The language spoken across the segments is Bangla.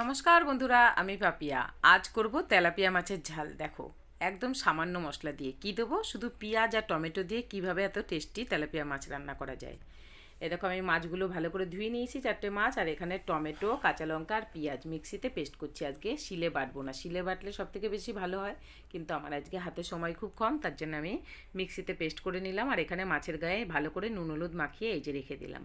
নমস্কার বন্ধুরা, আমি পাপিয়া। আজ করব তেলাপিয়া মাছের ঝাল। দেখো, একদম সামান্য মশলা দিয়ে। কি দেবো? শুধু পেঁয়াজ আর টমেটো দিয়ে কীভাবে এত টেস্টি তেলাপিয়া মাছ রান্না করা যায়। এ দেখো, আমি মাছগুলো ভালো করে ধুয়ে নিয়েছি, চারটে মাছ, আর এখানে টমেটো, কাঁচা লঙ্কা আর পেঁয়াজ মিক্সিতে পেস্ট করছি। আজকে শিলে বাটবো না। শিলে বাটলে সব থেকে বেশি ভালো হয়, কিন্তু আমার আজকে হাতে সময় খুব কম, তার জন্য আমি মিক্সিতে পেস্ট করে নিলাম। আর এখানে মাছের গায়ে ভালো করে নুন হলুদ মাখিয়ে এই যে রেখে দিলাম।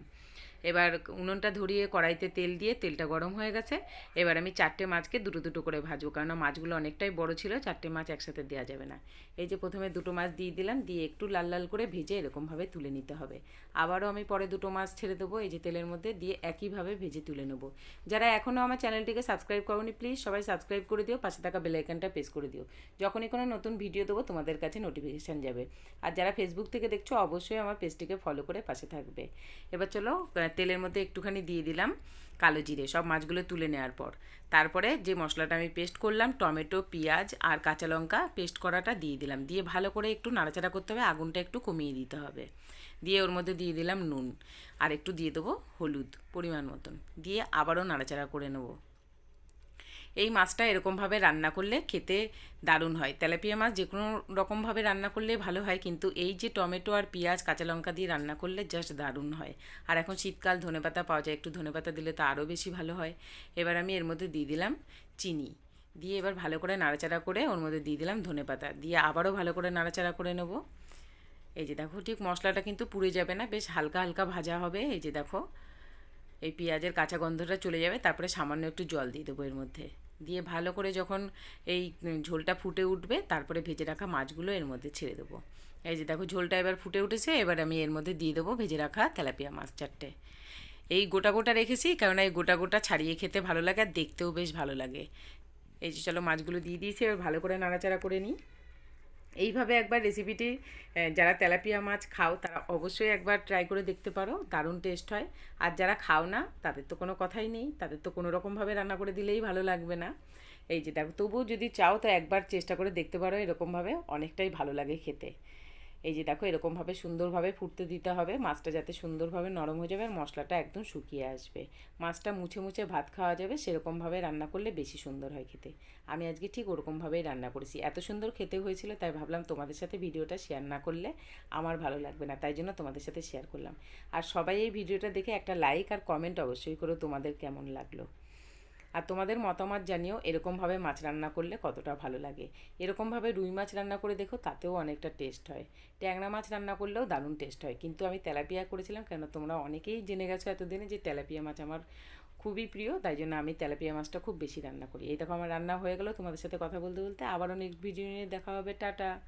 এবার উনুনটা ধরিয়ে কড়াইতে তেল দিয়ে তেলটা গরম হয়ে গেছে। এবার আমি চারটে মাছকে দুটো দুটো করে ভাজবো, কেননা মাছগুলো অনেকটাই বড় ছিল, চারটে মাছ একসাথে দেওয়া যাবে না। এই যে প্রথমে দুটো মাছ দিয়ে দিলাম, দিয়ে একটু লাল লাল করে ভেজে এরকমভাবে তুলে নিতে হবে। আবারও আমি পরে দুটো মাছ ছেড়ে দেবো, এই যে তেলের মধ্যে দিয়ে একইভাবে ভেজে তুলে নেব। যারা এখনও আমার চ্যানেলটিকে সাবস্ক্রাইব করোনি, প্লিজ সবাই সাবস্ক্রাইব করে দিও, পাশে থাকা বেলাইকানটা প্রেস করে দিও। যখনই কোনো নতুন ভিডিও দেবো, তোমাদের কাছে নোটিফিকেশান যাবে। আর যারা ফেসবুক থেকে দেখছ, অবশ্যই আমার পেজটিকে ফলো করে পাশে থাকবে। এবার চলো তেলের মধ্যে একটুখানি দিয়ে দিলাম কালো জিরে, সব মাছগুলো তুলে নেওয়ার পর। তারপরে যে মশলাটা আমি পেস্ট করলাম, টমেটো, পেঁয়াজ আর কাঁচা লঙ্কা পেস্ট করাটা দিয়ে দিলাম। দিয়ে ভালো করে একটু নাড়াচাড়া করতে হবে, আগুনটা একটু কমিয়ে দিতে হবে। দিয়ে ওর মধ্যে দিয়ে দিলাম নুন। আর একটু দিয়ে দেবো হলুদ পরিমাণ মতন। দিয়ে আবারও নাড়াচাড়া করে নেব। এই মাছটা এরকমভাবে রান্না করলে খেতে দারুণ হয়। তেলাপিয়া মাছ যে কোনো রকমভাবে রান্না করলে ভালো হয়, কিন্তু এই যে টমেটো আর পেঁয়াজ, কাঁচা লঙ্কা দিয়ে রান্না করলে জাস্ট দারুণ হয়। আর এখন শীতকাল, ধনেপাতা পাওয়া যায়, একটু ধনেপাতা দিলে তো আরও বেশি ভালো হয়। এবার আমি এর মধ্যে দিয়ে দিলাম চিনি। দিয়ে এবার ভালো করে নাড়াচাড়া করে ওর মধ্যে দিয়ে দিলাম ধনেপাতা। দিয়ে আবারও ভালো করে নাড়াচাড়া করে নেব। এই যে দেখো, ঠিক মশলাটা কিন্তু পুড়ে যাবে না, বেশ হালকা হালকা ভাজা হবে। এই যে দেখো এই পেঁয়াজের কাঁচা গন্ধটা চলে যাবে, তারপরে সামান্য একটু জল দিয়ে দেবো এর মধ্যে। দিয়ে ভালো করে যখন এই ঝোলটা ফুটে উঠবে, তারপরে ভেজে রাখা মাছগুলো এর মধ্যে ছেড়ে দেবো। এই যে দেখো ঝোলটা এবার ফুটে উঠেছে, এবার আমি এর মধ্যে দিয়ে দেবো ভেজে রাখা তেলাপিয়া মাছ চারটে। এই গোটা গোটা রেখেছি, কারণ এই গোটা গোটা ছাড়িয়ে খেতে ভালো লাগে আর দেখতেও বেশ ভালো লাগে। এই যে চলো মাছগুলো দিয়ে দিয়েছি, এবার ভালো করে নাড়াচাড়া করে নিই। এইভাবে একবার রেসিপিটি যারা তেলাপিয়া মাছ খাও, তারা অবশ্যই একবার ট্রাই করে দেখতে পারো। দারুণ টেস্ট হয়। আর যারা খাও না, তাদের তো কোনো কথাই নেই। তাদের তো কোনো রকমভাবে রান্না করে দিলেই ভালো লাগবে না। এই যে, দেখো, তবুও যদি চাও, তো একবার চেষ্টা করে দেখতে পারো এরকমভাবে অনেকটাই ভালো লাগে খেতে। এই যে দেখো, এরকমভাবে সুন্দরভাবে ফুটতে দিতে হবে, মাছটা যাতে সুন্দরভাবে নরম হয়ে যাবে আর মশলাটা একদম শুকিয়ে আসবে। মাছটা মুছে মুছে ভাত খাওয়া যাবে, সেরকমভাবে রান্না করলে বেশি সুন্দর হয় খেতে। আমি আজকে ঠিক ওরকমভাবেই রান্না করেছি। এত সুন্দর খেতে হয়েছিল, তাই ভাবলাম তোমাদের সাথে ভিডিওটা শেয়ার না করলে আমার ভালো লাগবে না, তাই জন্য তোমাদের সাথে শেয়ার করলাম। আর সবাই এই ভিডিওটা দেখে একটা লাইক আর কমেন্ট অবশ্যই করো তোমাদের কেমন লাগল। আর তোমাদের মতামত জানিও, এরকমভাবে মাছ রান্না করলে কতটা ভালো লাগে। এরকমভাবে রুই মাছ রান্না করে দেখো, তাতেও অনেকটা টেস্ট হয়। ট্যাংরা মাছ রান্না করলেও দারুণ টেস্ট হয়। কিন্তু আমি তেলাপিয়া করেছিলাম, কেন তোমরা অনেকেই জেনে গেছো এতদিনে যে তেলাপিয়া মাছ আমার খুবই প্রিয়, তাই জন্য আমি তেলাপিয়া মাছটা খুব বেশি রান্না করি। এই দেখো আমার রান্না হয়ে গেল, তোমাদের সাথে কথা বলতে বলতে আবারও নেক্সট ভিডিও নিয়ে দেখা হবে, টাটা!